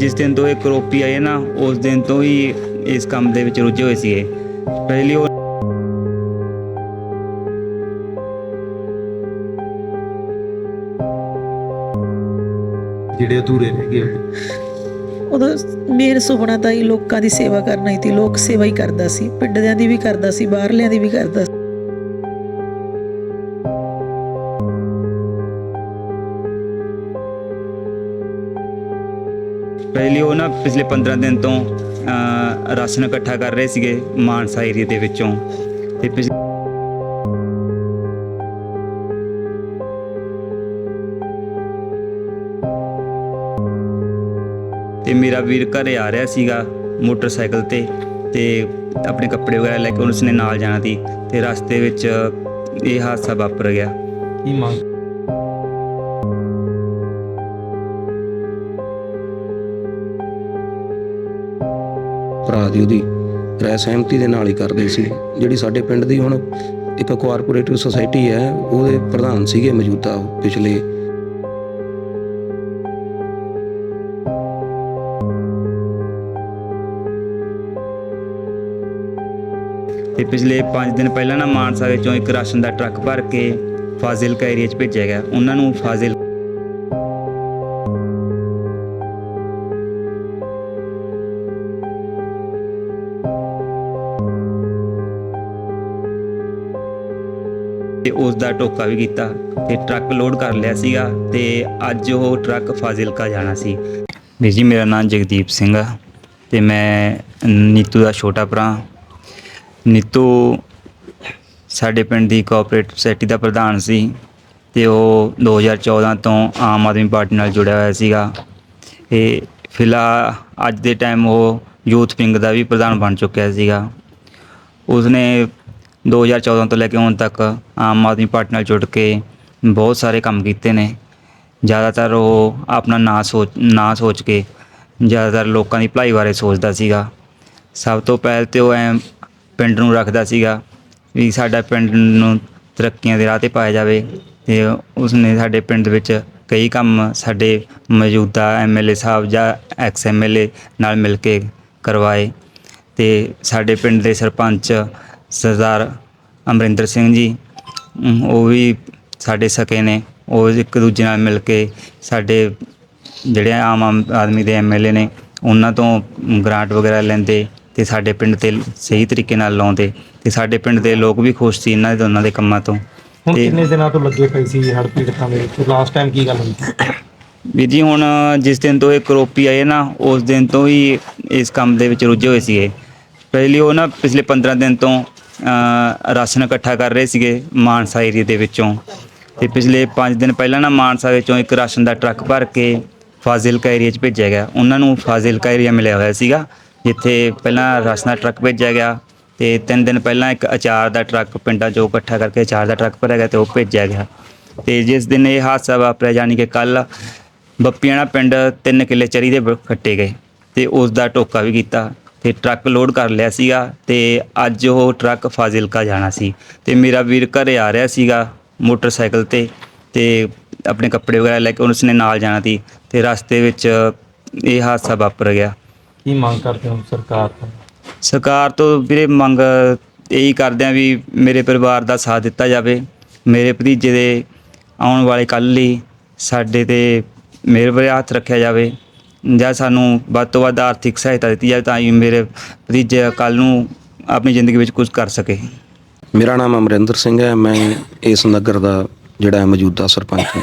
ਜਿਸ ਦਿਨ ਤੋਂ ਇਹ ਕਰੋਪੀ ਆਏ ਨਾ ਉਸ ਦਿਨ ਤੋਂ ਹੀ ਇਸ ਕੰਮ ਦੇ ਵਿੱਚ ਰੁੱਝੇ ਹੋਏ ਸੀਗੇ। ਪਹਿਲੀ ਉਹ ਜਿਹੜੇ ਅਧੂਰੇ ਰਹਿ ਗਏ ਉਹਦਾ ਮੇਨ ਸੁਪਨਾ ਤਾਂ ਹੀ ਲੋਕਾਂ ਦੀ ਸੇਵਾ ਕਰਨਾ ਹੀ ਸੀ ਲੋਕ ਸੇਵਾ ਹੀ ਕਰਦਾ ਸੀ ਪਿੰਡਿਆਂ ਦੀ ਵੀ ਕਰਦਾ ਸੀ ਬਾਹਰਲਿਆਂ ਦੀ ਵੀ ਕਰਦਾ ਪਹਿਲੀ ਉਹ ਨਾ ਪਿਛਲੇ 15 ਦਿਨ ਤੋਂ ਰਾਸ਼ਨ ਇਕੱਠਾ ਕਰ ਰਹੇ ਸੀਗੇ ਮਾਨਸਾ ਏਰੀਆ ਦੇ ਵਿੱਚੋਂ। ਤੇ ਤੇ ਮੇਰਾ ਵੀਰ ਘਰੇ ਆ ਰਿਹਾ ਸੀਗਾ ਮੋਟਰਸਾਈਕਲ ਤੇ ਤੇ ਆਪਣੇ ਕੱਪੜੇ ਵਗੈਰਾ ਲੈ ਕੇ ਉਸਨੇ ਨਾਲ ਜਾਣਾ ਸੀ, ਤੇ ਰਸਤੇ ਵਿੱਚ ਇਹ ਹਾਦਸਾ ਵਾਪਰ ਗਿਆ। ਕੀ ਮੰਗ ਭਰਾ ਦੀ ਉਹਦੀ ਰਹਿ ਸਹਿਮਤੀ ਦੇ ਨਾਲ ਹੀ ਕਰਦੇ ਸੀ। ਜਿਹੜੀ ਸਾਡੇ ਪਿੰਡ ਦੀ ਹੁਣ ਇੱਕ ਕੋਆਪਰੇਟਿਵ ਸੁਸਾਇਟੀ ਹੈ, ਉਹਦੇ ਪ੍ਰਧਾਨ ਸੀਗੇ ਮੌਜੂਦਾ ਪਿਛਲੇ। ਤੇ ਪਿਛਲੇ 5 ਦਿਨ ਪਹਿਲਾਂ ਨਾ ਮਾਨਸਾ ਵਿੱਚੋਂ ਇੱਕ ਰਾਸ਼ਨ ਦਾ ਟਰੱਕ ਭਰ ਕੇ ਫਾਜ਼ਿਲਕਾ ਏਰੀਆ 'ਚ ਭੇਜਿਆ ਗਿਆ। ਉਹਨਾਂ ਨੂੰ ਫਾਜ਼ਿਲ ਧੋਖਾ ਵੀ ਕੀਤਾ ਤੇ ਟਰੱਕ ਲੋਡ ਕਰ ਲਿਆ ਸੀਗਾ ਤੇ ਅੱਜ ਉਹ ਟਰੱਕ ਫਾਜ਼ਿਲਕਾ ਜਾਣਾ ਸੀ। ਵੀਰ ਜੀ, ਮੇਰਾ ਨਾਮ ਜਗਦੀਪ ਸਿੰਘ ਆ ਤੇ ਮੈਂ ਨੀਤੂ ਦਾ ਛੋਟਾ ਭਰਾ। ਨੀਤੂ ਸਾਡੇ ਪਿੰਡ ਦੀ ਕੋਆਪਰੇਟਿਵ ਸੋਸਾਇਟੀ ਦਾ ਪ੍ਰਧਾਨ ਸੀ ਤੇ ਉਹ 2014 ਤੋਂ ਆਮ ਆਦਮੀ ਪਾਰਟੀ ਨਾਲ ਜੁੜਿਆ ਹੋਇਆ ਸੀਗਾ। ਤੇ ਫਿਲਹਾਲ ਅੱਜ ਦੇ ਟਾਈਮ ਉਹ ਯੂਥ ਵਿੰਗ ਦਾ ਵੀ ਪ੍ਰਧਾਨ ਬਣ ਚੁੱਕਿਆ ਸੀਗਾ। ਉਸਨੇ 2014 ਤੋਂ ਲੈ ਕੇ ਹੁਣ ਤੱਕ ਆਮ ਆਦਮੀ ਪਾਰਟੀ ਨਾਲ ਜੁੜ ਕੇ ਬਹੁਤ ਸਾਰੇ ਕੰਮ ਕੀਤੇ ਨੇ। ਜ਼ਿਆਦਾਤਰ ਉਹ ਆਪਣਾ ਨਾਂ ਸੋਚ ਨਾਂ ਸੋਚ ਕੇ ਜ਼ਿਆਦਾਤਰ ਲੋਕਾਂ ਦੀ ਭਲਾਈ ਬਾਰੇ ਸੋਚਦਾ ਸੀਗਾ। ਸਭ ਤੋਂ ਪਹਿਲ ਤੇ ਉਹ ਐ ਪਿੰਡ ਨੂੰ ਰੱਖਦਾ ਸੀਗਾ ਵੀ ਸਾਡਾ ਪਿੰਡ ਨੂੰ ਤਰੱਕੀਆਂ ਦੇ ਰਾਹ ਤੇ ਪਾਇਆ ਜਾਵੇ ਤੇ ਉਸਨੇ ਸਾਡੇ ਪਿੰਡ ਵਿੱਚ ਕਈ ਕੰਮ ਸਾਡੇ ਮੌਜੂਦਾ ਐਮਐਲਏ ਸਾਹਿਬ ਜਾਂ ਐਕਸ ਐਮਐਲਏ ਨਾਲ ਮਿਲ ਕੇ ਕਰਵਾਏ ਤੇ ਸਾਡੇ ਪਿੰਡ ਦੇ ਸਰਪੰਚ ਸਰਦਾਰ ਅਮਰਿੰਦਰ ਸਿੰਘ ਜੀ ਉਹ ਵੀ ਸਾਡੇ ਸਕੇ ਨੇ। ਉਹ ਇੱਕ ਦੂਜੇ ਨਾਲ ਮਿਲ ਕੇ ਸਾਡੇ ਜਿਹੜੇ ਆਮ ਆਦਮੀ ਦੇ ਐਮਐਲਏ ਨੇ ਉਹਨਾਂ ਤੋਂ ਗ੍ਰਾਂਟ ਵਗੈਰਾ ਲੈਂਦੇ ਤੇ ਸਾਡੇ ਪਿੰਡ ਤੇ ਸਹੀ ਤਰੀਕੇ ਨਾਲ ਲਾਉਂਦੇ ਤੇ ਸਾਡੇ ਪਿੰਡ ਦੇ ਲੋਕ ਵੀ ਖੁਸ਼ ਸੀ ਇਹਨਾਂ ਦੇ ਦੋਨਾਂ ਦੇ ਕੰਮਾਂ ਤੋਂ। ਹੁਣ ਤੇ- ਕਿੰਨੇ ਦਿਨਾਂ ਤੋਂ ਲੱਗੇ ਪਈ ਸੀ ਹੜ੍ਹ ਪੀੜਤਾਂ ਦੇ ਵਿੱਚ? ਲਾਸਟ ਟਾਈਮ ਕੀ ਗੱਲ ਹੋਈ? ਵੀਰ ਜੀ ਹੁਣ ਜਿਸ ਦਿਨ ਤੋਂ ਇਹ ਕਰੋਪੀ ਆਏ ਨਾ ਉਸ ਦਿਨ ਤੋਂ ਹੀ ਇਸ ਕੰਮ ਦੇ ਵਿੱਚ ਰੁੱਝੇ ਹੋਏ ਸੀਗੇ। ਪਹਿਲੀ ਉਹ ਨਾ ਪਿਛਲੇ 15 ਦਿਨ ਤੋਂ ਰਾਸ਼ਨ ਇਕੱਠਾ ਕਰ ਰਹੇ ਸੀਗੇ ਮਾਨਸਾ ਏਰੀਆ ਦੇ ਵਿੱਚੋਂ। ਤੇ ਪਿਛਲੇ 5 ਦਿਨ ਪਹਿਲਾਂ ਨਾ ਮਾਨਸਾ ਵਿੱਚੋਂ ਇੱਕ ਰਾਸ਼ਨ ਦਾ ਟਰੱਕ ਭਰ ਕੇ ਫਾਜ਼ਿਲਕਾ ਏਰੀਆ 'ਚ ਭੇਜਿਆ ਗਿਆ। ਉਹਨਾਂ ਨੂੰ ਫਾਜ਼ਿਲਕਾ ਏਰੀਆ ਮਿਲਿਆ ਹੋਇਆ ਸੀਗਾ, ਜਿੱਥੇ ਪਹਿਲਾਂ ਰਾਸ਼ਨ ਦਾ ਟਰੱਕ ਭੇਜਿਆ ਗਿਆ ਤੇ ਤਿੰਨ ਦਿਨ ਪਹਿਲਾਂ ਇੱਕ ਅਚਾਰ ਦਾ ਟਰੱਕ ਪਿੰਡਾਂ 'ਚੋਂ ਇਕੱਠਾ ਕਰਕੇ ਅਚਾਰ ਦਾ ਟਰੱਕ ਭਰਿਆ ਗਿਆ ਤੇ ਉਹ ਭੇਜਿਆ ਗਿਆ। ਤੇ ਜਿਸ ਦਿਨ ਇਹ ਹਾਦਸਾ ਵਾਪਰਿਆ, ਯਾਨੀ ਕਿ ਕੱਲ ਬੱਪੀਆਣਾ ਪਿੰਡ 3 ਕਿੱਲੇ ਚਰੀ ਦੇ ਬ- ਗਏ ਤੇ ਉਸ ਦਾ ਟੋਕਾ ਵੀ ਕੀਤਾ। ਤੇ ਟਰੱਕ ਲੋਡ ਕਰ ਲਿਆ ਸੀਗਾ ਤੇ ਅੱਜ ਉਹ ਟਰੱਕ ਫਾਜ਼ਿਲਕਾ ਜਾਣਾ ਸੀ। ਤੇ ਮੇਰਾ ਵੀਰ ਘਰੇ ਆ ਰਿਹਾ ਸੀਗਾ ਮੋਟਰਸਾਈਕਲ ਤੇ ਤੇ ਆਪਣੇ ਕੱਪੜੇ ਵਗੈਰਾ ਲੈ ਕੇ ਉਸਨੇ ਨਾਲ ਜਾਣਾ ਸੀ ਤੇ ਰਸਤੇ ਵਿੱਚ ਇਹ ਹਾਦਸਾ ਵਾਪਰ ਗਿਆ। ਕੀ ਮੰਗ ਕਰਦੇ ਹੋ ਸਰਕਾਰ ਤੋਂ? ਸਰਕਾਰ ਤੋਂ ਵੀਰੇ ਮੰਗ ਇਹੀ ਕਰਦੇ ਆ ਵੀ ਮੇਰੇ ਪਰਿਵਾਰ ਦਾ ਸਾਥ ਦਿੱਤਾ ਜਾਵੇ। ਮੇਰੇ ਭਤੀਜੇ ਦੇ ਆਉਣ ਵਾਲੇ ਕੱਲ੍ਹ ਲਈ ਸਾਡੇ ਤੇ ਮੇਰੇ ਵਰੇ ਹੱਥ ਰੱਖਿਆ ਜਾਵੇ। ਜਾਂ ਸਾਨੂੰ ਵੱਧ ਤੋਂ ਵੱਧ ਆਰਥਿਕ ਸਹਾਇਤਾ ਦਿੱਤੀ ਜਾਵੇ ਤਾਂ ਕਿ ਮੇਰੇ ਭਤੀਜੇ ਕੱਲ੍ਹ ਨੂੰ ਆਪਣੀ ਜ਼ਿੰਦਗੀ ਵਿੱਚ ਕੁਝ ਕਰ ਸਕੇ। ਮੇਰਾ ਨਾਮ ਅਮਰਿੰਦਰ ਸਿੰਘ ਹੈ। ਮੈਂ ਇਸ ਨਗਰ ਦਾ ਜਿਹੜਾ ਹੈ ਮੌਜੂਦਾ ਸਰਪੰਚ ਹਾਂ।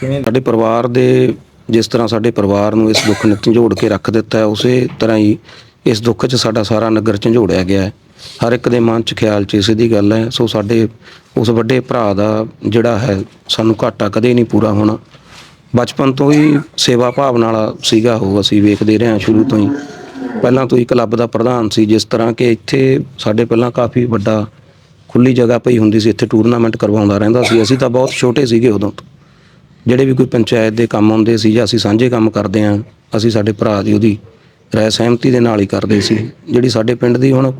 ਕਿਵੇਂ? ਸਾਡੇ ਪਰਿਵਾਰ ਦੇ ਜਿਸ ਤਰ੍ਹਾਂ ਸਾਡੇ ਪਰਿਵਾਰ ਨੂੰ ਇਸ ਦੁੱਖ ਨੇ ਝੰਜੋੜ ਕੇ ਰੱਖ ਦਿੱਤਾ ਹੈ ਉਸੇ ਤਰ੍ਹਾਂ ਹੀ ਇਸ ਦੁੱਖ 'ਚ ਸਾਡਾ ਸਾਰਾ ਨਗਰ ਝੰਜੋੜਿਆ ਗਿਆ ਹੈ। ਹਰ ਇੱਕ ਦੇ ਮਨ 'ਚ ਖਿਆਲ 'ਚ ਇਸੇ ਦੀ ਗੱਲ ਹੈ। ਸੋ ਸਾਡੇ ਉਸ ਵੱਡੇ ਭਰਾ ਦਾ ਜਿਹੜਾ ਹੈ ਸਾਨੂੰ ਘਾਟਾ ਕਦੇ ਨਹੀਂ ਪੂਰਾ ਹੋਣਾ। ਬਚਪਨ ਤੋਂ ਹੀ ਸੇਵਾ ਭਾਵਨਾ ਵਾਲਾ ਸੀਗਾ ਉਹ ਅਸੀਂ ਵੇਖਦੇ ਰਹੇ ਹਾਂ ਸ਼ੁਰੂ ਤੋਂ ਹੀ। ਪਹਿਲਾਂ ਤੋਂ ਹੀ ਕਲੱਬ ਦਾ ਪ੍ਰਧਾਨ ਸੀ, ਜਿਸ ਤਰ੍ਹਾਂ ਕਿ ਇੱਥੇ ਸਾਡੇ ਪਹਿਲਾਂ ਕਾਫੀ ਵੱਡਾ ਖੁੱਲੀ ਜਗ੍ਹਾ ਪਈ ਹੁੰਦੀ ਸੀ, ਇੱਥੇ ਟੂਰਨਾਮੈਂਟ ਕਰਵਾਉਂਦਾ ਰਹਿੰਦਾ ਸੀ। ਅਸੀਂ ਤਾਂ ਬਹੁਤ ਛੋਟੇ ਸੀਗੇ ਉਦੋਂ ਤੋਂ। ਜਿਹੜੇ ਵੀ ਕੋਈ ਪੰਚਾਇਤ ਦੇ ਕੰਮ ਆਉਂਦੇ ਸੀ ਜਾਂ ਅਸੀਂ ਸਾਂਝੇ ਕੰਮ ਕਰਦੇ ਆਂ ਅਸੀਂ ਸਾਡੇ ਭਰਾ ਦੀ ਉਹਦੀ ਰਾਏ ਸਹਿਮਤੀ ਦੇ ਨਾਲ ਹੀ ਕਰਦੇ ਸੀ। ਜਿਹੜੀ ਸਾਡੇ ਪਿੰਡ ਦੀ ਹੁਣ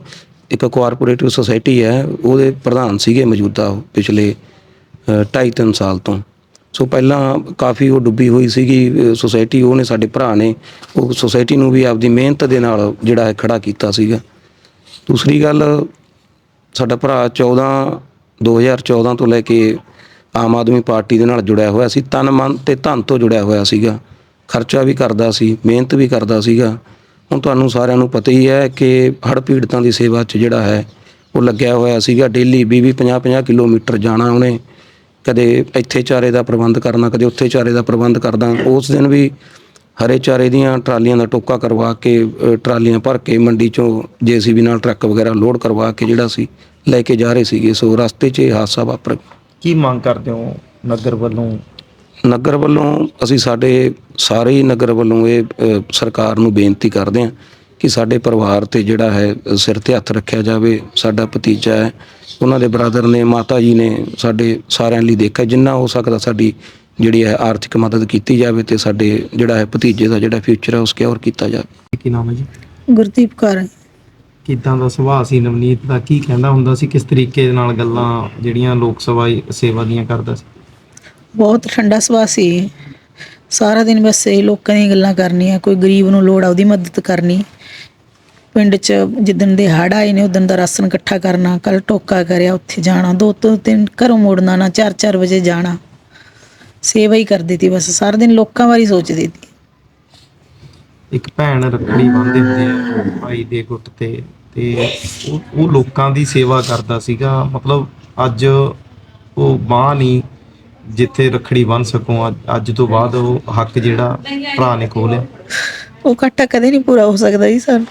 ਇੱਕ ਕੋਆਪਰੇਟਿਵ ਸੁਸਾਇਟੀ ਹੈ, ਉਹਦੇ ਪ੍ਰਧਾਨ ਸੀਗੇ ਮੌਜੂਦਾ ਉਹ ਪਿਛਲੇ 2.5-3 ਸਾਲ ਤੋਂ। ਸੋ ਪਹਿਲਾਂ ਕਾਫੀ ਉਹ ਡੁੱਬੀ ਹੋਈ ਸੀਗੀ ਸੁਸਾਇਟੀ ਉਹਨੇ ਸਾਡੇ ਭਰਾ ਨੇ, ਉਹ ਸੁਸਾਇਟੀ ਨੂੰ ਵੀ ਆਪਦੀ ਮਿਹਨਤ ਦੇ ਨਾਲ ਜਿਹੜਾ ਹੈ ਖੜਾ ਕੀਤਾ ਸੀਗਾ। ਦੂਸਰੀ ਗੱਲ, ਸਾਡਾ ਭਰਾ 14 2014 ਤੋਂ ਲੈ ਕੇ ਆਮ ਆਦਮੀ ਪਾਰਟੀ ਦੇ ਨਾਲ ਜੁੜਿਆ ਹੋਇਆ ਸੀ, ਤਨ, ਮਨ ਤੇ ਧਨ ਤੋਂ ਜੁੜਿਆ ਹੋਇਆ ਸੀਗਾ। ਖਰਚਾ ਵੀ ਕਰਦਾ ਸੀ, ਮਿਹਨਤ ਵੀ ਕਰਦਾ ਸੀਗਾ। ਹੁਣ ਤੁਹਾਨੂੰ ਸਾਰਿਆਂ ਨੂੰ ਪਤਾ ਹੀ ਹੈ ਕਿ ਹੜ੍ਹ ਪੀੜਤਾਂ ਦੀ ਸੇਵਾ 'ਚ ਜਿਹੜਾ ਹੈ, ਉਹ ਲੱਗਿਆ ਹੋਇਆ ਸੀਗਾ। ਡੇਲੀ 20 20 50 50 ਕਿਲੋਮੀਟਰ ਜਾਣਾ ਉਹਨੇ। ਕਦੇ ਇੱਥੇ ਚਾਰੇ ਦਾ ਪ੍ਰਬੰਧ ਕਰਨਾ ਕਦੇ ਉੱਥੇ ਚਾਰੇ ਦਾ ਪ੍ਰਬੰਧ ਕਰਦਾ। ਉਸ ਦਿਨ ਵੀ ਹਰੇ ਚਾਰੇ ਦੀਆਂ ਟਰਾਲੀਆਂ ਦਾ ਟੋਕਾ ਕਰਵਾ ਕੇ ਅ, ਟਰਾਲੀਆਂ ਭਰ ਕੇ ਮੰਡੀ ਚੋਂ ਜੀਸੀਬੀ ਨਾਲ ਟਰੱਕ ਵਗੈਰਾ ਲੋਡ ਕਰਵਾ ਕੇ ਜਿਹੜਾ ਸੀ ਲੈ ਕੇ ਜਾ ਰਹੇ ਸੀਗੇ। ਸੋ ਰਸਤੇ 'ਚ ਇਹ ਹਾਦਸਾ ਵਾਪਰ ਗਿਆ ਕੀ ਮੰਗ ਕਰਦੇ ਹੋ ਨਗਰ ਵੱਲੋਂ? ਨਗਰ ਵੱਲੋਂ ਅਸੀਂ ਸਾਡੇ ਸਾਰੇ ਹੀ ਨਗਰ ਵੱਲੋਂ ਇਹ ਅ, ਸਰਕਾਰ ਨੂੰ ਬੇਨਤੀ ਕਰਦੇ ਹਾਂ ਕਿ ਸਾਡੇ ਪਰਿਵਾਰ ਤੇ ਜਿਹੜਾ ਹੈ ਸਿਰ ਤੇ ਹੱਥ ਰੱਖਿਆ ਜਾਵੇ। ਸਾਡਾ ਭਤੀਜਾ ਹੈ ਉਹਨਾਂ ਦੇ ਬ੍ਰਦਰ ਨੇ ਮਾਤਾ ਜੀ ਨੇ ਸਾਡੇ ਸਾਰਿਆਂ ਲਈ ਦੇਖਿਆ। ਜਿੰਨਾ ਹੋ ਸਕਦਾ ਸਾਡੀ ਜਿਹੜੀ ਹੈ ਆਰਥਿਕ ਮਦਦ ਕੀਤੀ ਜਾਵੇ ਤੇ ਸਾਡੇ ਜਿਹੜਾ ਹੈ ਭਤੀਜੇ ਦਾ ਜਿਹੜਾ ਫਿਊਚਰ ਹੈ ਉਸ ਕਿਉਰ ਕੀਤਾ ਜਾਵੇ। ਕੀ ਨਾਮ ਹੈ ਜੀ? ਗੁਰਦੀਪ ਕੌਰ ਕਿਦਾਂ ਦਾ ਸੁਭਾਅ ਸੀ? ਨਵਨੀਤ ਦਾ ਕੀ ਕਹਿੰਦਾ ਹੁੰਦਾ ਸੀ? ਕਿਸ ਤਰੀਕੇ ਦੇ ਨਾਲ ਗੱਲਾਂ ਜਿਹੜੀਆਂ ਲੋਕ ਸਭਾ ਸੇਵਾ ਦੀਆਂ ਕਰਦਾ ਸੀ? ਬਹੁਤ ਠੰਡਾ ਸੁਭਾਅ ਸੀ ਸਾਰਾ ਦਿਨ ਬਸ ਇਹ ਲੋਕਾਂ ਦੀਆਂ ਗੱਲਾਂ ਕਰਨੀਆਂ, ਕੋਈ ਗਰੀਬ ਨੂੰ ਲੋੜ ਆ, ਉਹਦੀ ਮਦਦ ਕਰਨੀ। ਪਿੰਡ 'ਚ ਜਿੱਦਣ ਦੇ ਹੜ੍ਹ ਆਏ ਨੇ, ਉਦੋਂ ਦਾ ਰਾਸ਼ਨ ਇਕੱਠਾ ਕਰਨਾ, ਕੱਲ ਟੋਕਾ ਕਰਿਆ, ਉੱਥੇ ਜਾਣਾ, ਦੋ ਤੋਂ ਤਿੰਨ ਘਰੋਂ ਮੁੜਨਾ, ਨਾ 4-4 ਵਜੇ ਜਾਣਾ। ਸੇਵਾ ਹੀ ਕਰਦੀ ਤੀ ਬਸ, ਸਾਰਾ ਦਿਨ ਲੋਕਾਂ ਬਾਰੇ ਸੋਚਦੀ ਤੀ ਇੱਕ ਭੈਣ ਰੱਖੜੀ ਬੰਨ੍ਹਦੇ ਹੁੰਦੇ ਆ ਭਾਈ ਦੇ ਗੁੱਟ ਤੇ ਤੇ ਉਹ ਉਹ ਲੋਕਾਂ ਦੀ ਸੇਵਾ ਕਰਦਾ ਸੀਗਾ। ਮਤਲਬ ਅੱਜ ਉਹ ਬਾਂਹ ਨਹੀਂ ਜਿੱਥੇ ਰੱਖੜੀ ਬੰਨ ਸਕੋ ਅੱਜ- ਅੱਜ ਤੋਂ ਬਾਅਦ ਉਹ ਹੱਕ ਜਿਹੜਾ ਭਰਾ ਨੇ ਖੋਲਿਆ ਉਹ ਘਾਟਾ ਕਦੇ ਨਹੀਂ ਪੂਰਾ ਹੋ ਸਕਦਾ ਜੀ ਸਾਨੂੰ।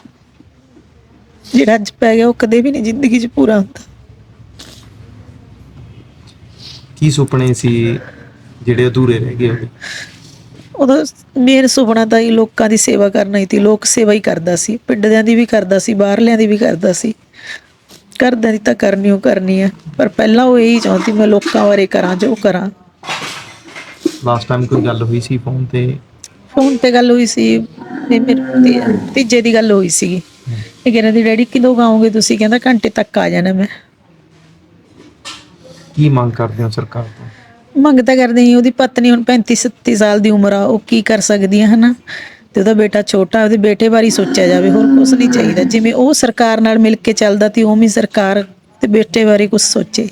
ਜਿਹੜਾ ਅੱਜ ਪੈ ਗਿਆ ਉਹ ਕਦੇ ਵੀ ਨਹੀਂ ਜ਼ਿੰਦਗੀ 'ਚ ਪੂਰਾ ਹੁੰਦਾ। ਕੀ ਸੁਪਨੇ ਸੀ ਜਿਹੜੇ ਅਧੂਰੇ ਰਹਿ ਗਏ ਉਹਦੇ? ਉਹਦਾ ਮੇਨ ਸੁਪਨਾ ਤਾਂ ਹੀ ਲੋਕਾਂ ਦੀ ਸੇਵਾ ਕਰਨਾ ਹੀ ਸੀ। ਲੋਕ ਸੇਵਾ ਹੀ ਕਰਦਾ ਸੀ। ਪਿੰਡਿਆਂ ਦੀ ਵੀ ਕਰਦਾ ਸੀ ਬਾਹਰਲਿਆਂ ਦੀ ਵੀ ਕਰਦਾ ਸੀ। ਘਰਦਿਆਂ ਦੀ ਤਾਂ ਕਰਨੀ ਉਹ ਕਰਨੀ ਆ। ਪਰ ਪਹਿਲਾਂ ਉਹ ਇਹੀ ਚਾਹੁੰਦੀ ਮੈਂ ਲੋਕਾਂ ਬਾਰੇ ਕਰਾਂ ਜੋ ਕਰਾਂ। ਲਾਸਟ ਟਾਈਮ ਕੋਈ ਗੱਲ ਹੋਈ ਸੀ ਫੋਨ ਤੇ? ਫੋਨ ਤੇ ਗੱਲ ਹੋਈ ਸੀ ਵੀ ਮੇਰੇ ਤੀ- ਤੀਜੇ ਦੀ ਗੱਲ ਹੋਈ ਸੀਗੀ। ਇਹ ਕਹਿੰਦਾ ਦੀ ਡੈਡੀ ਕਿਦੋਂ ਆਓਗੇ ਤੁਸੀਂ? ਕਹਿੰਦਾ ਘੰਟੇ ਤੱਕ ਆ ਜਾਣਾ ਮੈਂ। ਕੀ ਮੰਗ ਕਰਦੇ ਹੋ ਸਰਕਾਰ ਤੋਂ? ਮੰਗ ਤਾਂ ਕਰਦੇ ਸੀ ਉਹਦੀ ਪਤਨੀ ਹੁਣ 35 37 ਸਾਲ ਦੀ ਉਮਰ ਆ ਉਹ ਕੀ ਕਰ ਸਕਦੀ ਹੈ ਹਨਾ? ਤੇ ਉਹਦਾ ਬੇਟਾ ਛੋਟਾ ਉਹਦੇ ਬੇਟੇ ਬਾਰੇ ਹੀ ਸੋਚਿਆ ਜਾਵੇ ਹੋਰ ਕੁਝ ਨਹੀਂ ਚਾਹੀਦਾ। ਜਿਵੇਂ ਉਹ ਸਰਕਾਰ ਨਾਲ ਮਿਲ ਕੇ ਚੱਲਦਾ ਤੀ ਉਵੇਂ ਹੀ ਸਰਕਾਰ ਤੇ ਬੇਟੇ ਬਾਰੇ ਕੁਝ ਸੋਚੇ।